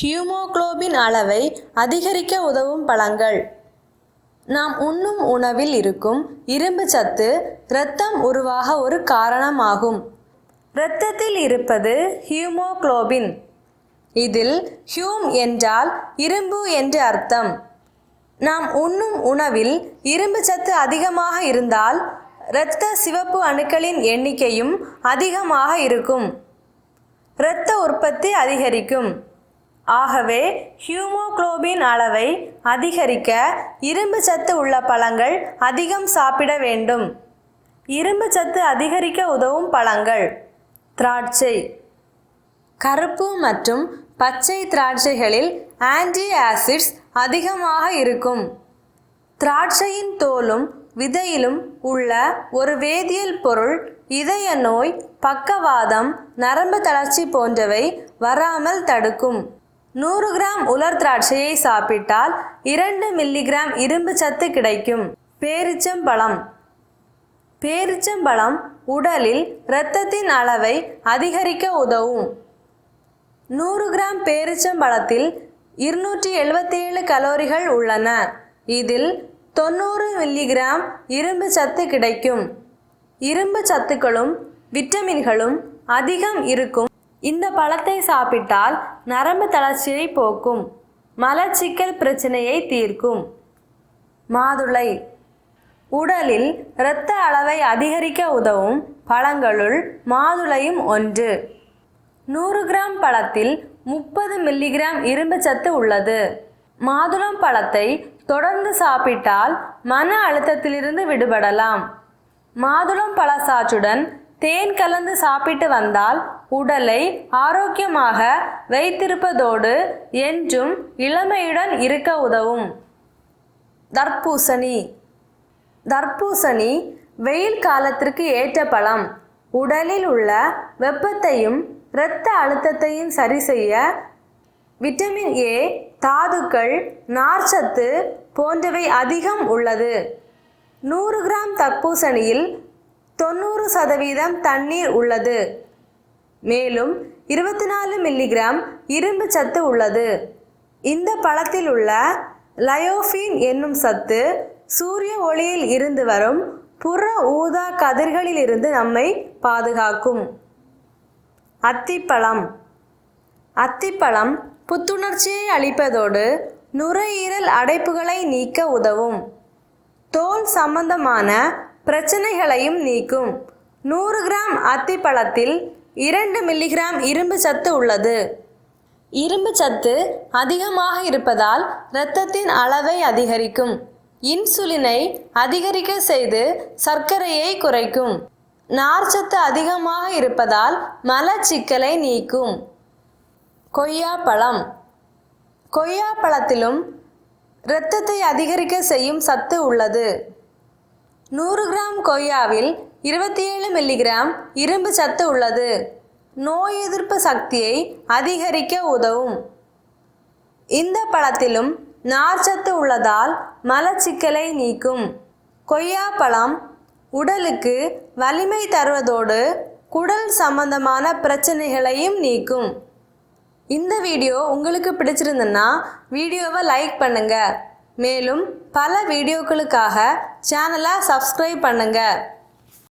Haemoglobin அளவை அதிகரிக்க உதவும் பழங்கள். நாம் உண்ணும் உணவில் இருக்கும் இரும்பு சத்து இரத்தம் உருவாக ஒரு காரணமாகும். இரத்தத்தில் இருப்பது ஹியூமோகுளோபின். இதில் ஹியூம் என்றால் இரும்பு என்று அர்த்தம். நாம் உண்ணும் உணவில் இரும்பு சத்து அதிகமாக இருந்தால் இரத்த சிவப்பு அணுக்களின் எண்ணிக்கையும் அதிகமாக இருக்கும். இரத்த உற்பத்தி அதிகரிக்கும். ஆகவே ஹியூமோகுளோபின் அளவை அதிகரிக்க இரும்பு சத்து உள்ள பழங்கள் அதிகம் சாப்பிட வேண்டும். இரும்பு சத்து அதிகரிக்க உதவும் பழங்கள். திராட்சை. கருப்பு மற்றும் பச்சை திராட்சைகளில் ஆன்டி ஆசிட்ஸ் அதிகமாக இருக்கும். திராட்சையின் தோலும் விதையிலும் உள்ள ஒரு வேதியியல் பொருள் இதய நோய் பக்கவாதம் நரம்பு தளர்ச்சி போன்றவை வராமல் தடுக்கும். நூறு கிராம் உலர் திராட்சையை சாப்பிட்டால் இரண்டு மில்லிகிராம் இரும்பு சத்து கிடைக்கும். பேரிச்சம்பழம் பேரிச்சம்பழம் உடலில் இரத்தத்தின் அளவை அதிகரிக்க உதவும். நூறு கிராம் பேரிச்சம்பழத்தில் இருநூற்றி எழுபத்தேழு கலோரிகள் உள்ளன. இதில் தொண்ணூறு மில்லிகிராம் இரும்பு சத்து கிடைக்கும். இரும்பு சத்துக்களும் விட்டமின்களும் அதிகம் இருக்கும். இந்த பழத்தை சாப்பிட்டால் நரம்பு தளர்ச்சியை போக்கும். மலச்சிக்கல் பிரச்சனையை தீர்க்கும். மாதுளை. உடலில் இரத்த அளவை அதிகரிக்க உதவும் பழங்களுள் மாதுளையும் ஒன்று. நூறு கிராம் பழத்தில் முப்பது மில்லிகிராம் இரும்பு சத்து உள்ளது. மாதுளம் பழத்தை தொடர்ந்து சாப்பிட்டால் மன அழுத்தத்திலிருந்து விடுபடலாம். மாதுளம் பழ சாற்றுடன் தேன் கலந்து சாப்பிட்டு வந்தால் உடலை ஆரோக்கியமாக வைத்திருப்பதோடு என்றும் இளமையுடன் இருக்க உதவும். தர்பூசணி. தர்பூசணி வெயில் காலத்திற்கு ஏற்ற பழம். உடலில் உள்ள வெப்பத்தையும் இரத்த அழுத்தத்தையும் சரி செய்ய விட்டமின் ஏ தாதுக்கள் நார்ச்சத்து போன்றவை அதிகம் உள்ளது. நூறு கிராம் தர்பூசணியில் தொண்ணூறு சதவீதம் தண்ணீர் உள்ளது. மேலும் இருபத்தி நாலு மில்லிகிராம் இரும்பு சத்து உள்ளது. இந்த பழத்தில் உள்ள லயோஃபின் என்னும் சத்து சூரிய ஒளியில் இருந்து வரும் புற ஊதா கதிர்களில் இருந்து நம்மை பாதுகாக்கும். அத்திப்பழம். அத்திப்பழம் புத்துணர்ச்சியை அளிப்பதோடு நுரையீரல் அடைப்புகளை நீக்க உதவும். தோல் சம்பந்தமான பிரச்சனைகளையும் நீக்கும். நூறு கிராம் அத்திப்பழத்தில் இரண்டு மில்லிகிராம் இரும்பு சத்து உள்ளது. இரும்பு சத்து அதிகமாக இருப்பதால் இரத்தத்தின் அளவை அதிகரிக்கும். இன்சுலினை அதிகரிக்க செய்து சர்க்கரையை குறைக்கும். நார்ச்சத்து அதிகமாக இருப்பதால் மலச்சிக்கலை நீக்கும். கொய்யாப்பழம் கொய்யாப்பழத்திலும் இரத்தத்தை அதிகரிக்க செய்யும் சத்து உள்ளது. நூறு கிராம் கொய்யாவில் இருபத்தி ஏழு மில்லிகிராம் இரும்பு சத்து உள்ளது. நோய் எதிர்ப்பு சக்தியை அதிகரிக்க உதவும். இந்த பழத்திலும் நார்ச்சத்து உள்ளதால் மலச்சிக்கலை நீக்கும். கொய்யாப்பழம் உடலுக்கு வலிமை தருவதோடு குடல் சம்பந்தமான பிரச்சனைகளையும் நீக்கும். இந்த வீடியோ உங்களுக்கு பிடிச்சிருந்துன்னா வீடியோவை லைக் பண்ணுங்கள் மேலும் பல வீடியோக்களுக்காக சேனலை சப்ஸ்கிரைப் பண்ணுங்கள்